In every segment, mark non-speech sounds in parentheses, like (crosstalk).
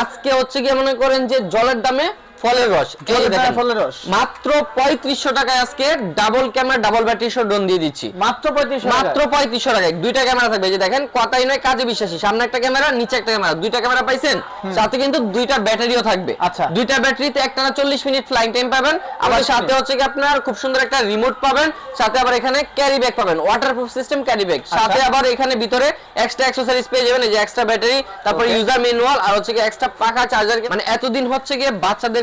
আজকে হচ্ছে কি মনে করেন যে জলের দামে ফলের রস। ফলের রস। মাত্র পঁয়ত্রিশশো টাকায় আজকে ডাবল ক্যামেরা ডাবল ব্যাটারি দিয়ে দিচ্ছি। মাত্র পঁয়ত্রিশ মাত্র পঁয়ত্রিশশো টাকায়। দুইটা ক্যামেরা থাকবে যে দেখেন কথাই নয় কাজে বিশ্বাসী। সামনে একটা ক্যামেরা নিচে একটা ক্যামেরা দুইটা ক্যামেরা পাইছেন? সাথে কিন্তু দুইটা ব্যাটারিও থাকবে। আচ্ছা। দুইটা ব্যাটারিতে একটা না চল্লিশ মিনিট ফ্লাইং টাইম পাবেন। আবার সাথে হচ্ছে কি আপনার খুব সুন্দর একটা রিমোট পাবেন। সাথে আবার এখানে ক্যারি ব্যাগ পাবেন। ওয়াটারপ্রুফ সিস্টেম ক্যারি ব্যাগ সাথে আবার এখানে ভিতরে এক্সট্রা অ্যাক্সেসরিজ পেয়ে যাবেন এই যে এক্সট্রা ব্যাটারি তারপর. ইউজার ম্যানুয়াল আর হচ্ছে কি এক্সট্রা পাকা চার্জার মানে এতদিন হচ্ছে গিয়ে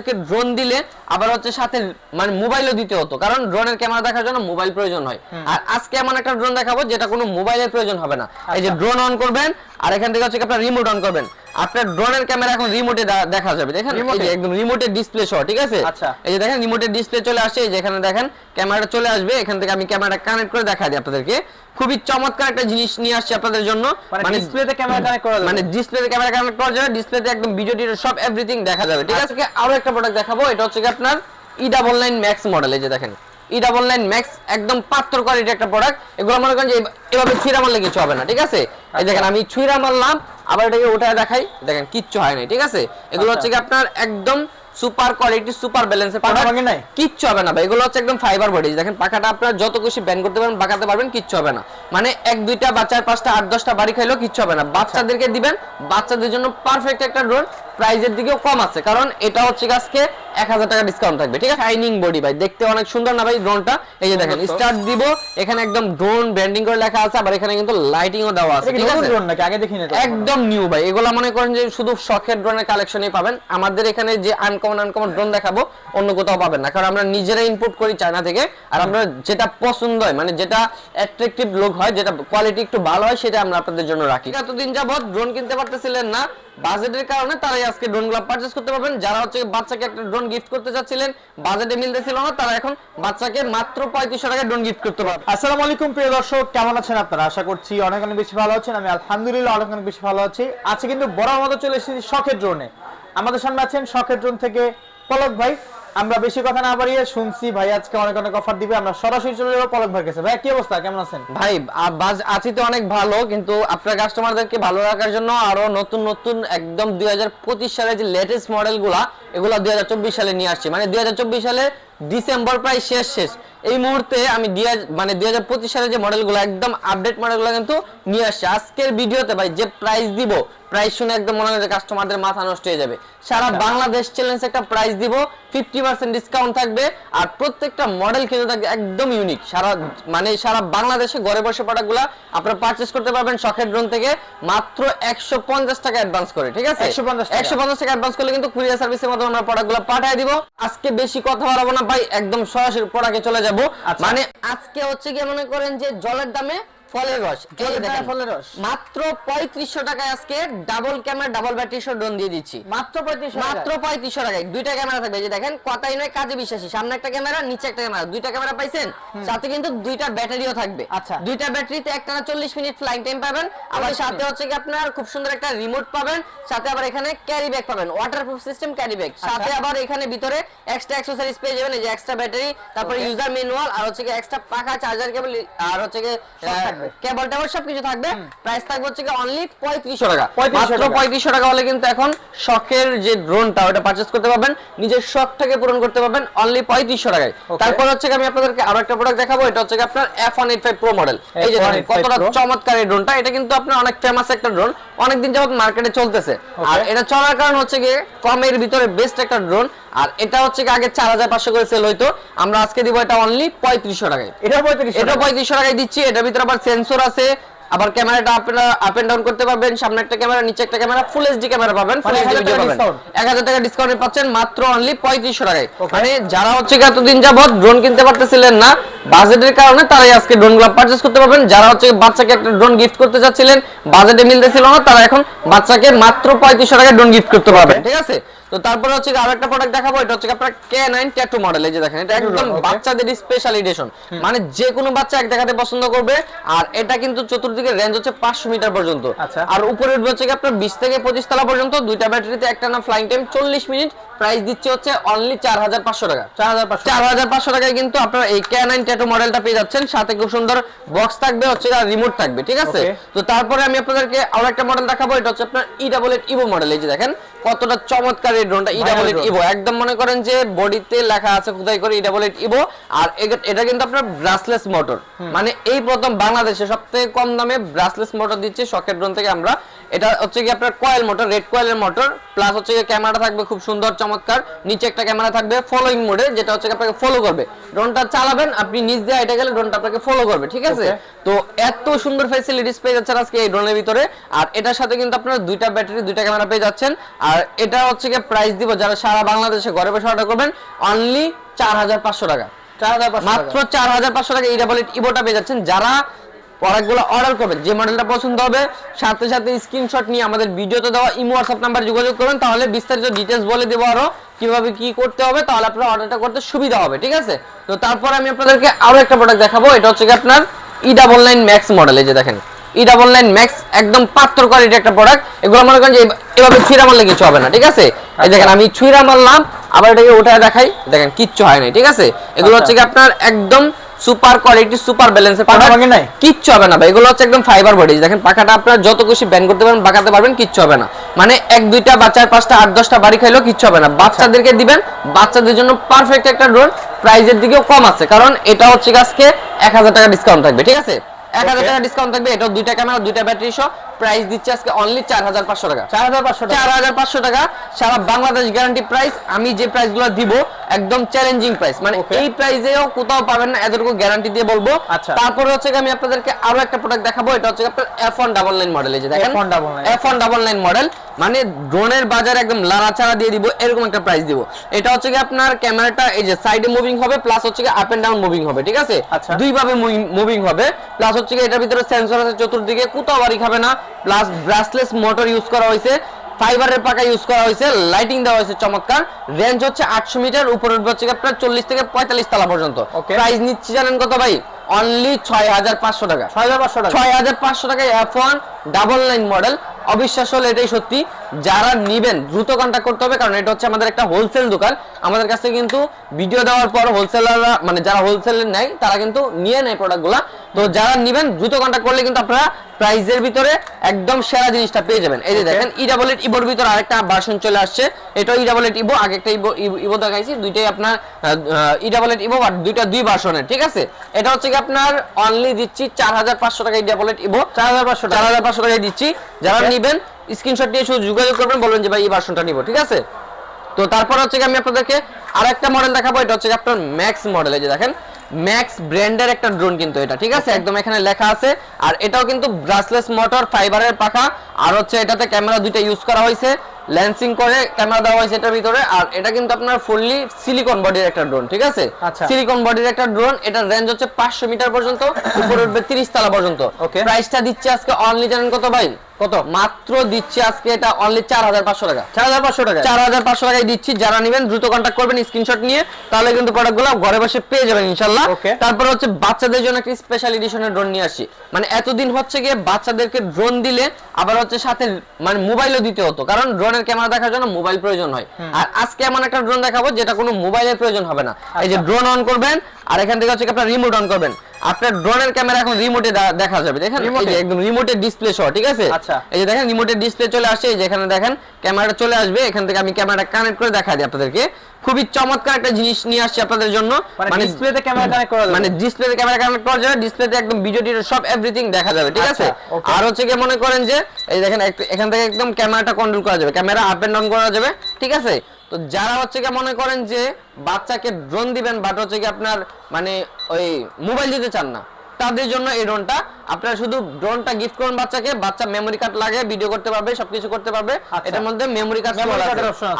বাচ্চাদেরকে ড্রোন দিলে আবার হচ্ছে সাথে মানে মোবাইলও দিতে হতো। কারণ ড্রোনের ক্যামেরা দেখার জন্য মোবাইল প্রয়োজন হয়। আর আজকে এমন একটা ড্রোন দেখাবো যেটা কোনো মোবাইলের প্রয়োজন হবে না। এই যে আচ্ছা। ড্রোন অন করবেন আর এখান থেকে হচ্ছে আপনার রিমোট অন করবেন। আপনার ড্রোনের ক্যামেরা এখন রিমোটে দেখা যাবে দেখেন? এই যে একদম রিমোটের ডিসপ্লে সহ ঠিক আছে? আচ্ছা। এই যে দেখেন রিমোটের ডিসপ্লে চলে আসছে এই যে এখানে দেখেন ক্যামেরাটা চলে আসবে এখান থেকে আমি ক্যামেরাটা কানেক্ট করে দেখা দিই আপনাদেরকে। খুবই চমৎকার একটা জিনিস নিয়ে আসছে আপনাদের জন্য। মানে ডিসপ্লেতে ক্যামেরা কানেক্ট করা যাবে। মানে ডিসপ্লেতে ক্যামেরা কানেক্ট করা যাবে ডিসপ্লেতে একদম ভিডিও টিডিও সব এভরিথিং দেখা যাবে ঠিক আছে? আরও একটা প্রোডাক্ট দেখাবো এটা হচ্ছে কি আপনার E double nine max model এই যে দেখেন। ই ডাবল নাইন ম্যাক্স একদম পাত্তর কোয়ালিটি একটা প্রোডাক্ট এগুলো মনে করেন যে এভাবে ছুঁড়া মারলে কিছু হবে না ঠিক আছে? এই দেখেন আমি ছুঁড়া মারলাম আবার এটাকে উঠে দেখাই। দেখেন কিচ্ছু হয় না ঠিক আছে? এগুলো আচ্ছা। হচ্ছে কি আপনার একদম সুপার কোয়ালিটি সুপার ব্যালেন্সের প্রোডাক্ট নাই? কিচ্ছু হবে না ভাই এগুলো হচ্ছে একদম ফাইবার বডি দেখেন পাখাটা আপনার যত খুশি ব্যান করতে পারবেন বাঁকাতে পারবেন কিচ্ছু হবে না। মানে এক দুইটা বাচ্চার পাঁচটা আট দশটা বাড়ি খাইলেও কিচ্ছু হবে না। বাচ্চাদেরকে দিবেন বাচ্চাদের জন্য পারফেক্ট একটা ড্রোন প্রাইজের দিকেও কম আছে। কারণ এটা হচ্ছে আজকে এক হাজার টাকা ডিসকাউন্ট থাকবে ঠিক আছে? শাইনিং বডি ভাই দেখতে অনেক সুন্দর না ভাই ড্রোনটা এই যে দেখেন স্টার্ট দিব এখানে একদম ড্রোন ব্র্যান্ডিং করে লেখা আছে আবার এখানে কিন্তু লাইটিংও দেওয়া আছে ঠিক আছে? ড্রোন নাকি? আগে দেখিনি তো একদম নিউ ভাই এগুলা মনে করেন যে শুধু শখের ড্রোনের কালেকশনই পাবেন। আমাদের এখানে যে আনকমন আনকমন ড্রোন দেখাবো অন্য কোথাও পাবেন না। কারণ আমরা নিজেরা ইনপুট করি চায়না থেকে আর আমরা যেটা পছন্দ হয় মানে যেটা অ্যাট্রাকটিভ লোক হয় যেটা কোয়ালিটি একটু ভালো হয় সেটা আমরা আপনাদের জন্য রাখি। এতদিন যাবত ড্রোন কিনতে পারতেছিলেন না বাজেটের কারণে তারাই আজকে ড্রোনগুলো পারচেস করতে পারবেন। যারা হচ্ছে বাচ্চাকে একটা ড্রোন গিফট করতে চাচ্ছিলেন বাজেটে মিলতেছিল না, তারা এখন বাচ্চাকে মাত্র পঁয়ত্রিশশো টাকা ড্রোন গিফট করতে পারবে। আসসালামু আলাইকুম, প্রিয় দর্শক, কেমন আছেন আপনারা? আশা করছি অনেক অনেক বেশি ভালো আছেন। আমি আলহামদুলিল্লাহ অনেক অনেক বেশি ভালো আছি। আজকে কিন্তু বড় মতো চলে এসেছি শখের ড্রোনে আমাদের সামনে আছেন শখের ড্রোন থেকে পলক ভাই। আমরা বেশি কথা না বাড়িয়ে শুনছি, ভাই আজকে অনেক অনেক অফার দিবে। আমরা সরাসরি চলে যাব পলক ভাই কাছে। ভাই, কি অবস্থা? কেমন আছেন? ভাই বাজ আছি তো অনেক ভালো, কিন্তু আপনার কাস্টমারদেরকে ভালো রাখার জন্য আরও নতুন নতুন, একদম দুই সালে যে লেটেস্ট মডেলগুলা, এগুলা দুই হাজার চব্বিশ সালে নিয়ে আসছি। মানে দুই হাজার চব্বিশ সালে ডিসেম্বর প্রায় শেষ শেষ। এই মুহূর্তে আমি দুই হাজার- মানে দুই সালে যে মডেলগুলো একদম আপডেট মডেলগুলো কিন্তু নিয়ে আসছি। আজকের ভিডিওতে ভাই যে প্রাইস দিব প্রাইস শুনে একদম মনে হয় যে কাস্টমারদের মাথা নষ্ট হয়ে যাবে। সারা বাংলাদেশ চ্যালেঞ্জ একটা প্রাইস দিব ফিফটি পার্সেন্ট ডিসকাউন্ট থাকবে আর প্রত্যেকটা মডেল কিন্তু থাকবে একদম ইউনিক সারা মানে সারা বাংলাদেশে ঘরে বসে প্রোডাক্টগুলো আপনারা পারচেস করতে পারবেন শখের ড্রোন থেকে মাত্র একশো পঞ্চাশ টাকা অ্যাডভান্স করে ঠিক আছে? 150 টাকা। একশো পঞ্চাশ টাকা অ্যাডভান্স করলে কিন্তু কুরিয়ার সার্ভিসের মাধ্যমে আমরা প্রোডাক্টগুলো পাঠিয়ে দিব। আজকে বেশি কথা বাড়াবো না ভাই একদম সরাসরি প্রোডাক্টে চলে যাব আচ্ছা। মানে আজকে হচ্ছে কি মনে করেন যে জলের দামে ফলের রস ফলের রস। মাত্র পঁয়ত্রিশশো টাকায় আজকে ডাবল ক্যামেরা ডাবল ব্যাটারি সহ ড্রোন দিয়ে দিচ্ছি। মাত্র পঁয়ত্রিশ মাত্র পঁয়ত্রিশশো টাকায় দুইটা ক্যামেরা থাকবে যে দেখেন কথাই নয় কাজে বিশ্বাসী। সামনে একটা ক্যামেরা নিচে একটা ক্যামেরা দুইটা ক্যামেরা পাইছেন সাথে কিন্তু দুইটা ব্যাটারিও থাকবে। আচ্ছা। দুইটা ব্যাটারিতে একটা চল্লিশ মিনিট ফ্লাইং টাইম পাবেন আবার সাথে হচ্ছে কি আপনার খুব সুন্দর একটা রিমোট পাবেন সাথে আবার এখানে ক্যারি ব্যাগ পাবেন ওয়াটারপ্রুফ সিস্টেম ক্যারি ব্যাগ। সাথে আবার এখানে ভিতরে এক্সট্রা অ্যাক্সেসরিজ পেয়ে যাবেন এই যে এক্সট্রা ব্যাটারি তারপরে. ইউজার ম্যানুয়াল আর হচ্ছে কি এক্সট্রা পাখা চার্জার কেবল আর হচ্ছে কি থাকবে। কেবল টেবল সবকিছু থাকবে। প্রাইস থাকবে হচ্ছে কি অনলি পঁয়ত্রিশশো টাকা। মাত্র টাকা। পঁয়ত্রিশশো টাকা হলে কিন্তু এখন শখের যে ড্রোনটা ওটা করতে পারবেন। নিজের শখটাকে পূরণ করতে পারবেন অনলি পঁয়ত্রিশশো টাকায়। তারপর হচ্ছে আমি আপনাদেরকে আরও একটা প্রোডাক্ট দেখাবো। এটা হচ্ছে আপনার মডেল এই যে কতটা চমৎকার এই ড্রোনটা এটা কিন্তু আপনার অনেক ফেমাস একটা ড্রোন অনেকদিন যাবত মার্কেটে চলতেছে। আর এটা চলার কারণ হচ্ছে কি কমের ভিতরে বেস্ট একটা ড্রোন আর এটা হচ্ছে কি আগে চার হাজার পাঁচশো করে সেল হইতো। আমরা আজকে দিব এটা অনলি পঁয়ত্রিশশো টাকায়। এটা পঁয়ত্রিশ এটা পঁয়ত্রিশশো টাকায় দিচ্ছি। এটার ভিতরে আবার সেন্সর আছে আবার ক্যামেরাটা আপনারা আপ এন্ড ডাউন করতে পারবেন সামনে একটা ক্যামেরা নিচে একটা ক্যামেরা ফুল এইচডি ক্যামেরা পাবেন ফুল এইচডি 1000 ভিডিও পাবেন। discount? এক হাজার টাকা ডিসকাউন্ট পাচ্ছেন মাত্র অনলি পঁয়ত্রিশশো টাকায়। মানে যারা হচ্ছে এতদিন যাবত ড্রোন কিনতে পারতেছিলেন না বাজেটের কারণে তারাই আজকে ড্রোনগুলো পারচেস করতে পারবেন। যারা হচ্ছে বাচ্চাকে একটা ড্রোন গিফট করতে চাচ্ছিলেন বাজেটে মিলতেছিল না তারা এখন বাচ্চাকে মাত্র পঁয়ত্রিশশো টাকায় ড্রোন গিফট করতে পারবেন। ঠিক আছে? তো তারপরে হচ্ছে আর একটা প্রোডাক্ট দেখাবো এটা হচ্ছে আপনার কে নাইন ট্যাটু মডেল এই যে দেখেন এটা একদম বাচ্চাদের স্পেশাল এডিশন মানে যে কোনো বাচ্চা এক দেখাতে পছন্দ করবে আর এটা কিন্তু চতুর্দিকে রেঞ্জ হচ্ছে পাঁচশো মিটার পর্যন্ত। আচ্ছা। আর উপরে উঠবে হচ্ছে আপনার বিশ থেকে পঁচিশ তলা পর্যন্ত দুইটা ব্যাটারিতে একটা না ফ্লাইং টাইম চল্লিশ মিনিট প্রাইস দিচ্ছে হচ্ছে অনলি চার হাজার পাঁচশো টাকা। চার হাজার পাঁচশো। টাকায় কিন্তু আপনারা এই কে নাইন ট্যাটু মডেলটা পেয়ে যাচ্ছেন। সাথে খুব সুন্দর বক্স থাকবে হচ্ছে রিমোট থাকবে ঠিক আছে? তো তারপরে আমি আপনাদেরকে আরও একটা মডেল দেখাবো এটা হচ্ছে আপনার E double eight Evo model এই যে দেখেন কতটা চমৎকার এই ড্রোনটা ই ডাবল এইট ইভো একদম মনে করেন যে বডিতে লেখা আছে খোদাই করে ই ডাবল এইট ইভো আর এটা কিন্তু আপনার ব্রাসলেস মোটর মানে এই প্রথম বাংলাদেশে সবথেকে কম দামে ব্রাসলেস মোটর দিচ্ছে শকের ড্রোন থেকে আমরা। এটা হচ্ছে কি আপনার কয়েল মোটর রেড কয়েলের মোটর প্লাস হচ্ছে কি ক্যামেরা থাকবে খুব সুন্দর চমৎকার। নিচে একটা ক্যামেরা থাকবে ফলোইং মোডে যেটা হচ্ছে আপনাকে ফলো করবে। ড্রোনটা চালাবেন আপনি নিচ দিয়ে এটা গেলে ড্রোনটা আপনাকে ফলো করবে ঠিক আছে? তো এত সুন্দর ফ্যাসিলিটিস পেয়ে যাচ্ছেন আজকে এই ড্রোনের ভিতরে। আর এটার সাথে কিন্তু আপনারা দুইটা ব্যাটারি দুইটা ক্যামেরা পেয়ে যাচ্ছেন। আর এটা হচ্ছে কি প্রাইস দিব যারা সারা বাংলাদেশে ঘরে বসে অর্ডার করবেন অনলি চার হাজার পাঁচশো টাকা। চার হাজার পাঁচশো মাত্র চার হাজার পাঁচশো টাকা এই ডাবল ইভোটা পেয়ে যাচ্ছেন। যারা প্রোডাক্টগুলো অর্ডার করবেন যে মডেলটা পছন্দ হবে সাথে সাথে স্ক্রিনশট নিয়ে আমাদের ভিডিওতে দেওয়া ইমো হোয়াটসঅ্যাপ নাম্বার যোগাযোগ করবেন তাহলে বিস্তারিত ডিটেলস বলে দেবো আরও কীভাবে কি করতে হবে তাহলে আপনার অর্ডারটা করতে সুবিধা হবে ঠিক আছে? তো তারপর আমি আপনাদেরকে আরও একটা প্রোডাক্ট দেখাবো এটা হচ্ছে কি আপনার E double nine max model এই যে দেখেন। ই ডাবল নাইন ম্যাক্স একদম পাত্র কোয়ালিটি একটা প্রোডাক্ট এগুলো মনে করেন যে এভাবে ছুঁড়া মারলে কিছু হবে না ঠিক আছে? এই দেখেন আমি ছুঁড়া মারলাম আবার এটাকে উঠায় দেখাই দেখেন কিচ্ছু হয় নাই ঠিক আছে? এগুলো আচ্ছা। হচ্ছে কি আপনার একদম সুপার কোয়ালিটি সুপার ব্যালেন্সের পাখা ভাঙে নাই? কিচ্ছু হবে না ভাই। এগুলো হচ্ছে একদম ফাইবার বডি দেখেন পাখাটা আপনার যত খুশি ব্যান করতে পারবেন বাঁকাতে পারবেন কিচ্ছু হবে না। মানে এক দুইটা বাচ্চার পাঁচটা আট দশটা বাড়ি খাইলেও কিচ্ছু হবে না। বাচ্চাদেরকে দিবেন বাচ্চাদের জন্য পারফেক্ট একটা ড্রোন প্রাইজের দিকেও কম আছে। কারণ এটা হচ্ছে আজকে এক হাজার টাকা ডিসকাউন্ট থাকবে ঠিক আছে? এক হাজার টাকা ডিসকাউন্ট থাকবে এটা দুইটা ক্যামেরা দুইটা ব্যাটারি সহ। প্রাইস দিচ্ছে আজকে অনলি চার হাজার পাঁচশো টাকা। চার হাজার পাঁচশো চার হাজার পাঁচশো টাকা সারা বাংলাদেশ গ্যারান্টি প্রাইস আমি যে প্রাইসগুলো দিব একদম চ্যালেঞ্জিং প্রাইস মানে এই প্রাইসেও কোথাও পাবেন না এতটুকু গ্যারান্টি দিয়ে বলব। আচ্ছা। তারপরে হচ্ছে আমি আপনাদেরকে আরও একটা প্রোডাক্ট দেখাবো এটা হচ্ছে আপনার F one double nine model এই যে দেখেন। F one double nine model মানে ড্রোনের বাজারে একদম লাড়াচাড়া দিয়ে দিব এরকম একটা প্রাইস দিব। এটা হচ্ছে কি আপনার ক্যামেরাটা এই যে সাইডে মুভিং হবে প্লাস হচ্ছে কি আপ এন্ড ডাউন মুভিং হবে ঠিক আছে? আচ্ছা। দুই ভাবে মুভিং হবে। প্লাস হচ্ছে কি এটার ভিতরে সেন্সর আছে চতুর্দিকে কোথাও বাড়ি খাবে না প্লাস ব্রাসলেস মোটর ইউজ করা হয়েছে। ফাইবারের পাকা ইউজ করা হয়েছে। লাইটিং দেওয়া হয়েছে চমৎকার। রেঞ্জ হচ্ছে আটশো মিটার। উপরে উঠবে হচ্ছে আপনার চল্লিশ থেকে পঁয়তাল্লিশ তলা পর্যন্ত। প্রাইস নিচ্ছি জানেন কত ভাই? অনলি ছয় হাজার পাঁচশো টাকা। ছয় হাজার পাঁচশো টাকা। ছয় হাজার পাঁচশো টাকায় F one double nine model অবিশ্বাস হলে এটাই সত্যি। যারা নিবেন দ্রুত কন্ট্যাক্ট করতে হবে কারণ এটা হচ্ছে আমাদের একটা হোলসেল দোকান। আমাদের কাছে কিন্তু ভিডিও দেওয়ার পর হোলসেলাররা মানে যারা হোলসেলে নেয় তারা কিন্তু নিয়ে নেয় প্রোডাক্টগুলো তো যারা নিবেন দ্রুত কন্ট্যাক্ট করলে কিন্তু আপনারা প্রাইজের ভিতরে একদম সেরা জিনিসটা পেয়ে যাবেন। এই যে দেখেন ই ডাবল এইট ইবোর ভিতরে আরেকটা ভার্সন চলে আসছে। এটাও ই ডাবল এইট ইবো আগে একটা ইবো ইবো দেখাইছি দুইটাই আপনার ই ডাবল এইট ইবো আর দুইটা দুই ভার্সনের ঠিক আছে? এটা হচ্ছে কি আপনার অনলি দিচ্ছি চার হাজার পাঁচশো টাকা ই ডাবল এইট ইবো চার হাজার পাঁচশো চার হাজার পাঁচশো টাকায় দিচ্ছি। যারা. নিবেন স্ক্রিনশট নিয়ে শুধু যোগাযোগ করবেন বলবেন যে ভাই এই ভার্সনটা নিব ঠিক আছে? তো তারপর হচ্ছে আমি আপনাদেরকে আরেকটা মডেল দেখাবো এটা হচ্ছে আপনার ম্যাক্স মডেল এই যে দেখেন। ম্যাক্স ব্র্যান্ডের একটা ড্রোন কিন্তু এটা ঠিক আছে? একদম এখানে লেখা আছে। আর এটাও কিন্তু ব্রাসলেস মোটর ফাইবারের পাখা। আর হচ্ছে এটাতে ক্যামেরা দুইটা ইউজ করা হয়েছে। ল্যান্সিং করে ক্যামেরা দেওয়া হয়েছে এটার ভিতরে। আর এটা কিন্তু আপনার ফুললি সিলিকন বডির একটা ড্রোন ঠিক আছে? আচ্ছা। সিলিকন বডির একটা ড্রোন এটার রেঞ্জ হচ্ছে পাঁচশো মিটার পর্যন্ত উপরে উঠবে তিরিশ তলা পর্যন্ত. প্রাইসটা দিচ্ছে আজকে অনলি জানেন কত ভাই? কত? মাত্র দিচ্ছি আজকে এটা অনলি চার হাজার পাঁচশো টাকা। চার হাজার পাঁচশো টাকা চার হাজার পাঁচশো টাকায় দিচ্ছি। যারা নেবেন দ্রুত কন্ট্যাক্ট করবেন স্ক্রিনশট নিয়ে। তাহলে কিন্তু প্রোডাক্টগুলো ঘরে বসে পেয়ে যাবেন ইনশাল্লাহ তারপর হচ্ছে বাচ্চাদের জন্য একটা স্পেশাল এডিশনের ড্রোন নিয়ে আসি। মানে এতদিন হচ্ছে গিয়ে বাচ্চাদেরকে ড্রোন দিলে আবার হচ্ছে সাথে মানে মোবাইলও দিতে হতো। কারণ ড্রোনের ক্যামেরা দেখার জন্য মোবাইল প্রয়োজন হয়। আর আজকে এমন একটা ড্রোন দেখাবো যেটা কোনো মোবাইলের প্রয়োজন হবে না। এই যে আচ্ছা। ড্রোন অন করবেন আর এখান থেকে হচ্ছে আপনার রিমোট অন করবেন। আপনার ড্রোনের ক্যামেরা এখন রিমোটে দেখা যাবে। দেখেন এই যে একদম রিমোটে ডিসপ্লে সহ ঠিক আছে? আচ্ছা। এই যে দেখেন রিমোটের ডিসপ্লে চলে আসছে এই যে এখানে দেখেন ক্যামেরাটা চলে আসবে। এখান থেকে আমি ক্যামেরাটা কানেক্ট করে দেখা দিই আপনাদেরকে। খুবই চমৎকার একটা জিনিস নিয়ে আসছি আপনাদের জন্য। মানে ডিসপ্লেতে ক্যামেরা কানেক্ট করা যাবে। মানে ডিসপ্লেতে ক্যামেরা কানেক্ট করা যাবে ডিসপ্লেতে একদম ভিডিও টিডিও সব এভরিথিং দেখা যাবে ঠিক আছে? আচ্ছা, আর হচ্ছে কি মনে করেন যে এই দেখেন এখান থেকে একদম ক্যামেরাটা কন্ট্রোল করা যাবে। ক্যামেরা আপ এন্ড ডাউন করা যাবে ঠিক আছে? তো যারা হচ্ছে কি মনে করেন যে বাচ্চাকে ড্রোন দিবেন বাট হচ্ছে কি আপনার মানে ওই মোবাইল দিতে চান না তাদের জন্য এই ড্রোনটা আপনারা শুধু ড্রোনটা গিফট করুন বাচ্চাকে বাচ্চা মেমোরি কার্ড লাগে ভিডিও করতে পারবে সবকিছু করতে পারবে আচ্ছা। এটার মধ্যে মেমোরি কার্ড।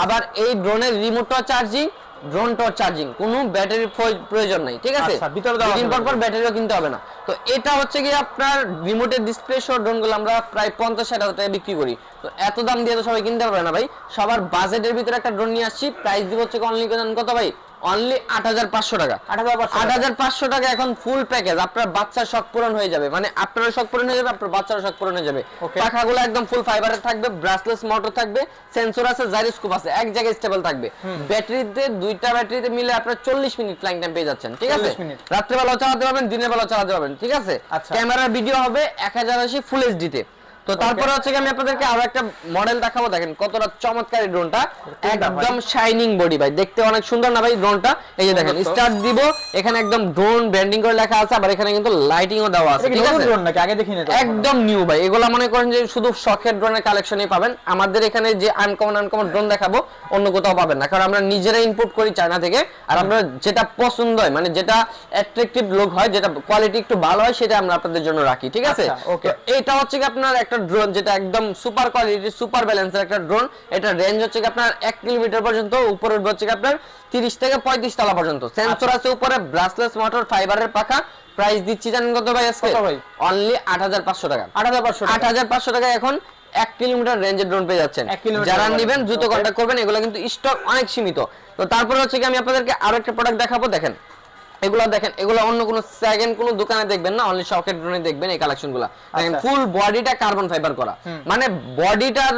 আবার এই ড্রোনের রিমোটটা চার্জিং ড্রোনটাও চার্জিং কোনো ব্যাটারির প্রয়োজন নাই ঠিক আছে? আচ্ছা, ভিতরে যাবে। পর পর ব্যাটারিও কিনতে হবে না। তো এটা হচ্ছে কি আপনার রিমোটের ডিসপ্লে সহ ড্রোনগুলো আমরা প্রায় পঞ্চাশ ষাট হাজার টাকা বিক্রি করি। তো এত দাম দিয়ে তো সবাই কিনতে পারবে না ভাই। সবার বাজেটের ভিতরে একটা ড্রোন নিয়ে আসছি। প্রাইস দিব হচ্ছে অনলি কত ভাই? অনলি আট হাজার পাঁচশো টাকা। আট হাজার পাঁচশো টাকা। এখন ফুল প্যাকেজ আপনার বাচ্চার শখ পূরণ হয়ে যাবে। মানে আপনার শখ পূরণ হয়ে যাবে আপনার বাচ্চার শখ পূরণ হয়ে যাবে. পাখাগুলো একদম ফুল ফাইবারের থাকবে ব্রাসলেস মোটর থাকবে সেন্সর আছে জাইরোস্কোপ আছে এক জায়গায় স্টেবল থাকবে। ব্যাটারিতে দুইটা ব্যাটারিতে মিলে আপনার চল্লিশ মিনিট ফ্লাইং টাইম পেয়ে যাচ্ছেন ঠিক আছে? 40 মিনিট। রাত্রেবেলাও চালাতে পারবেন দিনের বেলাও চালাতে পারবেন ঠিক আছে? আচ্ছা। ক্যামেরার ভিডিও হবে এক হাজার আশি ফুল এইচডি তে তারপরে হচ্ছে আমি আপনাদেরকে আরও একটা মডেল দেখাবো। দেখেন কতটা চমৎকার এই ড্রোনটা একদম শাইনিং বডি ভাই। দেখতে অনেক সুন্দর না ভাই ড্রোনটা এই যে দেখেন স্টার্ট দিব। এখানে একদম ড্রোন ব্র্যান্ডিং করে লেখা আছে আবার এখানে কিন্তু লাইটিংও দেওয়া আছে ঠিক আছে? drone নাকি? আগে দেখিনি তো একদম নিউ ভাই। এগুলা মনে করেন যে শুধু শখের ড্রোনের কালেকশনই পাবেন। আমাদের এখানে যে আনকমন আনকমন ড্রোন দেখাবো অন্য কোথাও পাবেন না। কারণ আমরা নিজেরা ইনপুট করি চায়না থেকে। আর আমরা যেটা পছন্দ হয় মানে যেটা অ্যাট্রাকটিভ লুক হয় যেটা কোয়ালিটি একটু ভালো হয় সেটা আমরা আপনাদের জন্য রাখি ঠিক আছে? আচ্ছা, okay. তো এটা হচ্ছে কি আপনার একটা ড্রোন যেটা একদম সুপার কোয়ালিটি সুপার ব্যালেন্সের একটা ড্রোন এটা রেঞ্জ হচ্ছে আপনার এক কিলোমিটার পর্যন্ত উপরে হচ্ছে আপনার তিরিশ থেকে পঁয়ত্রিশ তলা পর্যন্ত। সেন্সর আছে উপরে ব্রাসলেস মোটর ফাইবারের পাখা। প্রাইস দিচ্ছি জানেন কত ভাই আজকে? অনলি আট হাজার পাঁচশো টাকা। আট হাজার পাঁচশো আট হাজার পাঁচশো টাকা এখন এক কিলোমিটার রেঞ্জের ড্রোন পেয়ে যাচ্ছেন। যারা নেবেন দ্রুত কন্ট্যাক্ট করবেন এগুলো কিন্তু স্টক অনেক সীমিত। তো তারপরে হচ্ছে কি আমি আপনাদেরকে আরও একটা প্রোডাক্ট দেখাবো দেখেন। এগুলো দেখেন এগুলো অন্য কোনো সেকেন্ড কোনো দোকানে দেখবেন না অনলি শকের ড্রোনে দেখবেন এই কালেকশনগুলা। দেখেন আচ্ছা। ফুল বডিটা কার্বন ফাইবার করা। মানে বডিটার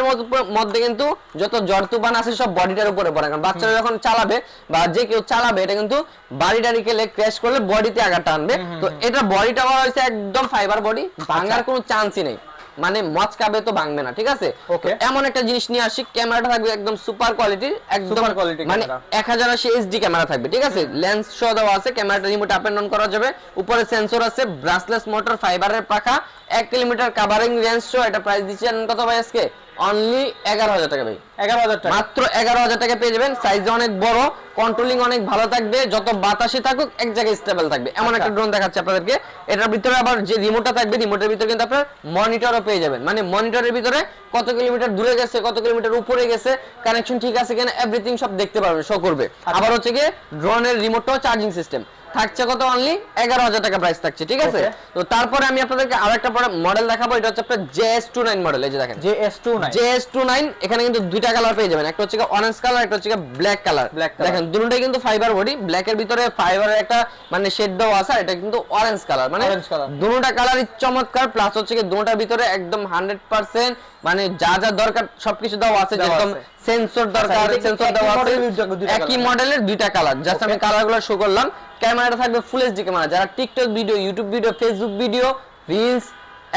মধ্যে কিন্তু যত জ্বর তুফান আছে সব বডিটার উপরে পড়ে। কারণ বাচ্চারা যখন চালাবে বা যে কেউ চালাবে এটা কিন্তু বাড়ি টাড়ি খেলে ক্র্যাশ করলে বডিতে আঘাত আনবে। তো এটা বডিটা হয়েছে একদম ফাইবার বডি ভাঙার কোনো চান্সই নেই। মানে মচকাবে তো ভাঙবে না ঠিক আছে? এমন একটা জিনিস নিয়ে আসি ক্যামেরাটা থাকবে একদম সুপার কোয়ালিটির একদম কোয়ালিটি মানে। এক হাজার আশি এইচডি ক্যামেরা থাকবে ঠিক আছে? লেন্স সহ দেওয়া আছে ক্যামেরাটা রিমোট আপ এন্ড ডাউন করা যাবে। উপরে সেন্সর আছে ব্রাসলেস মোটর ফাইবারের পাখা এক কিলোমিটার কাভারিং রেঞ্জ সহ এটা প্রাইস দিচ্ছি জানেন কত ভাই আজকে? অনলি এগারো হাজার টাকা ভাই। এগারো হাজার টাকা। মাত্র এগারো হাজার টাকা পেয়ে যাবেন। সাইজ অনেক বড় কন্ট্রোলিং অনেক ভালো থাকবে। যত বাতাসে থাকুক এক জায়গায় স্টেবল থাকবে। এমন আচ্ছা। একটা ড্রোন দেখাচ্ছে আপনাদেরকে। এটার ভিতরে আবার যে রিমোটটা থাকবে রিমোটের ভিতরে কিন্তু আপনার মনিটরও পেয়ে যাবেন। মানে মনিটরের ভিতরে কত কিলোমিটার দূরে গেছে কত কিলোমিটার উপরে গেছে কানেকশন ঠিক আছে কিনা এভরিথিং সব দেখতে পারবেন শো করবে। আচ্ছা। আবার হচ্ছে গিয়ে ড্রোনের রিমোটটাও চার্জিং সিস্টেম থাকছে কত অনলি এগারো হাজার টাকা প্রাইস থাকছে ঠিক আছে তো তারপরে আমি আপনাদেরকে আরও একটা মডেল দেখাবো এটা হচ্ছে আপনার জেএস টু নাইন মডেল এই যে দেখেন যে এস টু নাই জেএস টু নাইন এখানে কিন্তু দুইটা কালার পেয়ে যাবেন একটা হচ্ছে অরেঞ্জ কালার একটা হচ্ছে ব্ল্যাক কালার color। দেখেন দুটোটাই কিন্তু ফাইবার বডি ব্ল্যাক এর ভিতরে ফাইবারের একটা মানে শেড দেওয়া আছে এটা কিন্তু অরেঞ্জ কালার মানে। দুটোটা কালারই চমৎকার প্লাস হচ্ছে কি দুটোটার ভিতরে একদম হান্ড্রেড পার্সেন্ট মানে যা যা দরকার সবকিছু দেওয়া আছে যেরকম আছে। সেন্সর দরকার সেন্সর দেওয়া আছে। একই মডেলের দুইটা কালার জাস্ট আমি. কালারগুলো শো করলাম। ক্যামেরাটা থাকবে ফুল এইচডি ক্যামেরা যারা TikTok video YouTube video Facebook video reels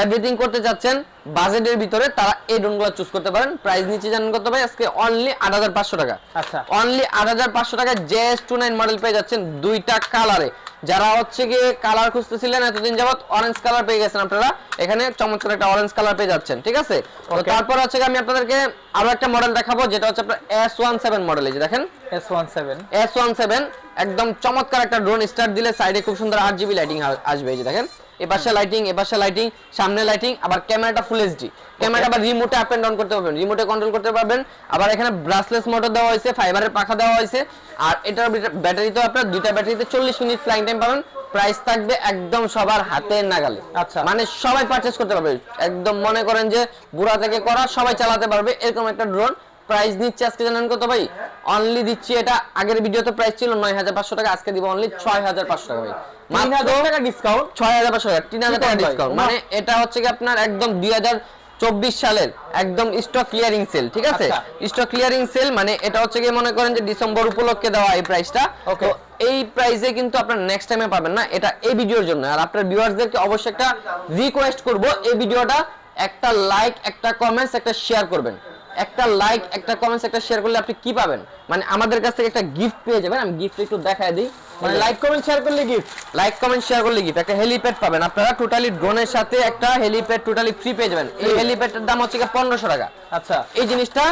everything করতে যাচ্ছেন বাজেটের ভিতরে তারা এই ড্রোনগুলো চুজ করতে পারেন। প্রাইস নিচে জানেন কত ভাই? আজকে অনলি আট হাজার পাঁচশো টাকা। আচ্ছা। অনলি আট হাজার পাঁচশো টাকা জেএস টু নাইন মডেল পেয়ে যাচ্ছেন দুইটা কালারে যারা হচ্ছে গিয়ে কালার খুঁজতেছিলেন এতদিন যাবত অরেঞ্জ কালার পেয়ে গেছেন আপনারা। এখানে চমৎকার একটা অরেঞ্জ কালার পেয়ে যাচ্ছেন ঠিক আছে? তো তারপর হচ্ছে আমি আপনাদেরকে আরও একটা মডেল দেখাবো যেটা হচ্ছে আপনার এস ওয়ান সেভেন মডেল এই যে দেখেন। S one seven S one seven একদম চমৎকার একটা ড্রোন স্টার্ট দিলে সাইডে খুব সুন্দর আট জিবি লাইটিং আসবে এই যে দেখেন। এপাশে লাইটিং এপাশে লাইটিং সামনে লাইটিং আবার ক্যামেরাটা ফুল এইচডি ক্যামেরাটা আবার রিমোটে আপ এন্ড ডাউন করতে পারবেন। রিমোটে কন্ট্রোল করতে পারবেন। আবার এখানে ব্রাসলেস মোটর দেওয়া হয়েছে ফাইবারের পাখা দেওয়া হয়েছে। আর এটার ব্যাটারিতে আপনার দুইটা ব্যাটারিতে চল্লিশ মিনিট ফ্লাইং টাইম পাবেন। প্রাইস থাকবে একদম সবার হাতের নাগালে। আচ্ছা। মানে সবাই পারচেজ করতে পারবে। একদম মনে করেন যে বুড়া থেকে করা সবাই চালাতে পারবে। এরকম একটা ড্রোন প্রাইস নিচ্ছে আজকে জানেন কত ভাই? অনলি দিচ্ছি এটা আগের ভিডিওতে প্রাইস ছিল নয় হাজার পাঁচশো টাকা আজকে দিব অনলি ছয় হাজার পাঁচশো টাকা ভাই। মাত্র টাকা ডিসকাউন্ট ছয় হাজার পাঁচশো টাকা তিন হাজার টাকা? ডিসকাউন্ট মানে এটা হচ্ছে কি আপনার একদম দুই হাজার চব্বিশ সালের একদম স্টক ক্লিয়ারিং সেল ঠিক আছে। স্টক ক্লিয়ারিং সেল মানে এটা হচ্ছে কি মনে করেন যে ডিসেম্বর উপলক্ষে দেওয়া এই প্রাইসটা. তো এই প্রাইসে কিন্তু আপনার নেক্সট টাইমে পাবেন না এটা এই ভিডিওর জন্য। আর আপনার ভিউয়ার্সদেরকে অবশ্যই একটা রিকোয়েস্ট করব এই ভিডিওটা একটা লাইক একটা কমেন্টস একটা শেয়ার করবেন। একটা লাইক একটা কমেন্টস একটা শেয়ার করলে আপনি কি পাবেন? মানে আমাদের কাছ থেকে একটা গিফট পেয়ে যাবেন আমি গিফট একটু দেখায় দিই। মানে লাইক কমেন্ট শেয়ার করলে গিফট লাইক কমেন্ট শেয়ার করলে গিফট একটা হেলিপ্যাড পাবেন। আপনারা টোটালি ড্রোনের সাথে একটা হেলিপ্যাড টোটালি ফ্রি পেয়ে যাবেন। এই হেলিপ্যাডের দাম হচ্ছে পনেরোশো টাকা। আচ্ছা। এই জিনিসটা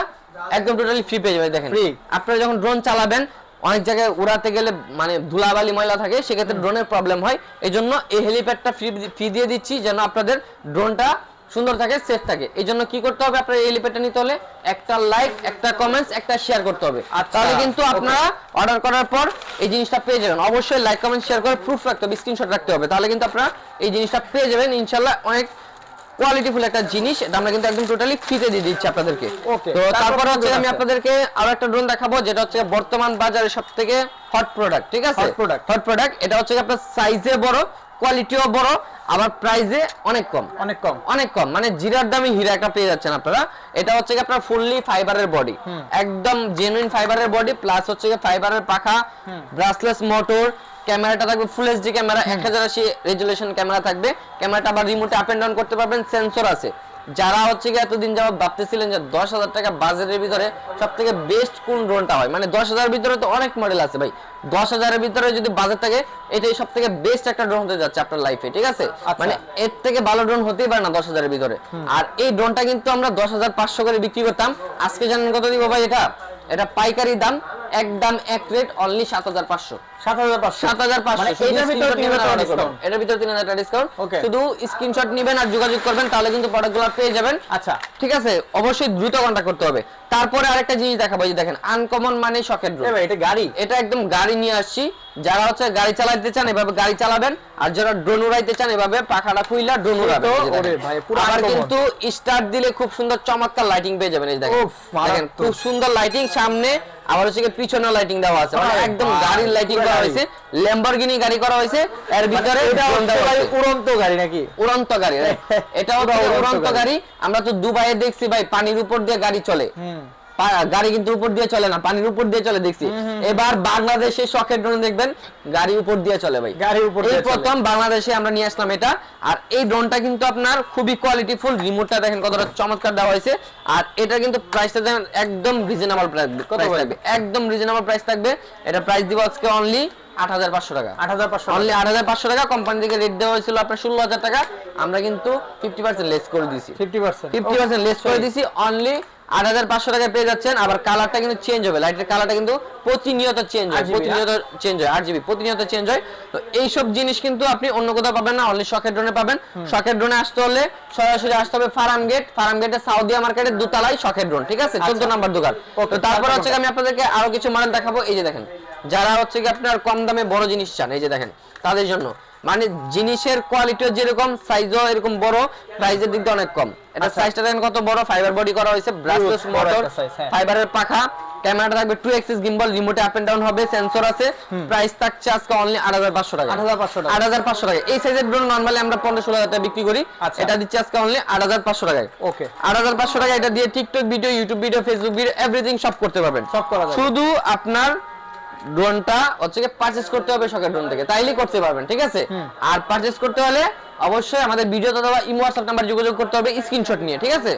একদম টোটালি ফ্রি পেয়ে যাবেন দেখেন। আপনারা যখন ড্রোন চালাবেন অনেক জায়গায় উড়াতে গেলে মানে ধুলাবালি ময়লা থাকে সেক্ষেত্রে ড্রোনের প্রবলেম হয়। এই জন্য এই হেলিপ্যাডটা ফ্রি ফ্রি দিয়ে দিচ্ছি যেন আপনাদের ড্রোনটা সুন্দর থাকে সেফ থাকে। এই জন্য কি করতে হবে আপনার এই হেলিপ্যাডটা নিতে হলে একটা লাইক একটা কমেন্টস একটা শেয়ার করতে হবে। আচ্ছা, তাহলে কিন্তু আপনারা অর্ডার করার পর এই জিনিসটা পেয়ে যাবেন। অবশ্যই লাইক কমেন্ট শেয়ার করে প্রুফ রাখতে হবে স্ক্রিনশট রাখতে হবে। তাহলে কিন্তু আপনারা এই জিনিসটা পেয়ে যাবেন। ইনশাল্লাহ অনেক কোয়ালিটিফুল একটা জিনিস। এটা আমরা কিন্তু একদম টোটালি ফ্রিতে দিয়ে দিচ্ছি আপনাদেরকে। তো তারপর হচ্ছে আমি আপনাদেরকে আরও একটা ড্রোন দেখাবো যেটা হচ্ছে বর্তমান বাজারে সব থেকে হট প্রোডাক্ট ঠিক আছে? Hot product। হট প্রোডাক্ট এটা হচ্ছে আপনার সাইজে বড় কোয়ালিটিও বড় আবার প্রাইসে অনেক কম। অনেক কম। অনেক কম। মানে জিরার দামে হীরা একটা পেয়ে যাচ্ছেন আপনারা। এটা হচ্ছে কি আপনার ফুললি ফাইবারের বডি একদম জেনুইন ফাইবারের বডি প্লাস হচ্ছে কি ফাইবারের পাখা ব্রাসলেস মোটর ক্যামেরাটা থাকবে ফুল এইচডি ক্যামেরা এক হাজার আশি রেজুলেশন ক্যামেরা থাকবে। ক্যামেরাটা আবার রিমোটে আপ এন্ড ডাউন করতে পারবেন সেন্সর আছে। যারা হচ্ছে কি এতদিন যাবত ভাবতেছিলেন যে দশ হাজার টাকা বাজেটের ভিতরে সব থেকে বেস্ট কোন ড্রোনটা হয়? মানে দশ হাজারের ভিতরে তো অনেক মডেল আছে ভাই। দশ হাজারের ভিতরে যদি বাজেট থাকে এটাই সব থেকে বেস্ট একটা ড্রোন হতে যাচ্ছে আপনার লাইফে ঠিক আছে? আচ্ছা। মানে এর থেকে ভালো ড্রোন হতেই পারে না দশ হাজারের ভিতরে। আর এই ড্রোনটা কিন্তু আমরা দশ হাজার পাঁচশো করে বিক্রি করতাম। আজকে জানেন কত দিব ভাই এটা? এটা পাইকারি দাম একদম এক রেট অনলি সাত হাজার পাঁচশো। মানে আচ্ছা। ঠিক আছে? অবশ্যই দ্রুত কন্টাক্ট করতে হবে। তারপরে আরেকটা জিনিস দেখাবো যে দেখেন আনকমন মানে শখের এটা গাড়ি। এটা একদম গাড়ি নিয়ে আসছি। যারা হচ্ছে গাড়ি চালাতে চান এভাবে গাড়ি চালাবেন। আর যারা ড্রোন উড়াইতে চান এভাবে পাখাটা খুইলা ড্রোন উড়াবেন কিন্তু স্টার্ট দিলে খুব সুন্দর চমৎকার লাইটিং পেয়ে যাবেন দেখেন। খুব সুন্দর লাইটিং সামনে আবার হচ্ছে পিছনে লাইটিং দেওয়া আছে। মানে একদম গাড়ির লাইটিং করা গাড়ি। হয়েছে ল্যাম্বরগিনি গাড়ি করা হয়েছে এর ভিতরে। উড়ন্ত গাড়ি নাকি উড়ন্ত গাড়ি (laughs) এটাও উড়ন্ত গাড়ি। আমরা তো দুবাইয়ে দেখছি ভাই পানির উপর দিয়ে গাড়ি চলে গাড়ি কিন্তু উপর দিয়ে চলে না পানির উপর দিয়ে চলে দেখছি। এবার বাংলাদেশে শখের ড্রোন দেখবেন গাড়ি উপর দিয়ে চলে ভাই। গাড়ির উপর এই প্রথম বাংলাদেশে আমরা নিয়ে আসলাম এটা। আর এই ড্রোনটা কিন্তু আপনার খুবই কোয়ালিটিফুল রিমোটটা দেখেন কতটা চমৎকার দেওয়া হয়েছে। আর এটা কিন্তু প্রাইসটা দেখেন একদম রিজনেবল প্রাইস কত থাকবে। একদম রিজনেবল প্রাইস থাকবে। এটা প্রাইস দিব আজকে অনলি আট হাজার পাঁচশো টাকা। আট হাজার পাঁচশো অনলি আট হাজার পাঁচশো টাকা কোম্পানি থেকে রেট দেওয়া হয়েছিল আপনার ষোলো হাজার টাকা। আমরা কিন্তু ফিফটি পার্সেন্ট লেস করে দিয়েছি। Fifty percent fifty percent less করে দিছি অনলি আট হাজার পাঁচশো টাকায় পেয়ে যাচ্ছেন আবার কালারটা কিন্তু চেঞ্জ হবে। লাইটের কালারটা কিন্তু প্রতিনিয়ত চেঞ্জ হয় প্রতিনিয়ত চেঞ্জ হয় আট জিবি প্রতিনিয়ত চেঞ্জ হয়। তো এইসব জিনিস কিন্তু আপনি অন্য কোথাও পাবেন না অনলি শখের ড্রোনে পাবেন। শখের ড্রোনে আসতে হলে সরাসরি আসতে হবে ফার্ম গেট ফার্ম গেটে সাউদিয়া মার্কেটের দোতলায় শখের ড্রোন ঠিক আছে? চোদ্দ নাম্বার দোকান। তো তারপর হচ্ছে আমি আপনাদেরকে আরও কিছু মডেল দেখাবো। এই যে দেখেন যারা হচ্ছে কি আপনার কম দামে বড় জিনিস চান এই যে দেখেন তাদের জন্য। মানে জিনিসের কোয়ালিটিও যেরকম সাইজও এরকম বড় প্রাইসের দিক দিয়ে অনেক কম এটা আচ্ছা। সাইজটা দেখেন কত বড় ফাইবার বডি করা হয়েছে ব্রাসলেস মোটর। ফাইবারের পাখা ক্যামেরাটা থাকবে টু এক্সিস গিম্বল রিমোটে আপ এন্ড ডাউন হবে সেন্সর আছে প্রাইস থাকছে আজকে অনলি আট হাজার পাঁচশো টাকা 8,500 টাকা। আট হাজার পাঁচশো টাকা এই সাইজের ড্রোন নর্মালি আমরা পনেরো ষোলো হাজার টাকা বিক্রি করি আচ্ছা। এটা দিচ্ছি আজকে অনলি আট হাজার পাঁচশো টাকায় ওকে আট হাজার পাঁচশো টাকা এটা দিয়ে TikTok video YouTube video Facebook video everything সব করতে পারবেন সব করা। শুধু আপনার ড্রোনটা হচ্ছে পারচেজ করতে হবে শখের ড্রোন থেকে। তাইলে করতে পারবেন ঠিক আছে? আর পারচেজ করতে হলে অবশ্যই আমাদের ভিডিও অথবা ইমো হোয়াটসঅ্যাপ নাম্বার যোগাযোগ করতে হবে স্ক্রিনশট নিয়ে ঠিক আছে?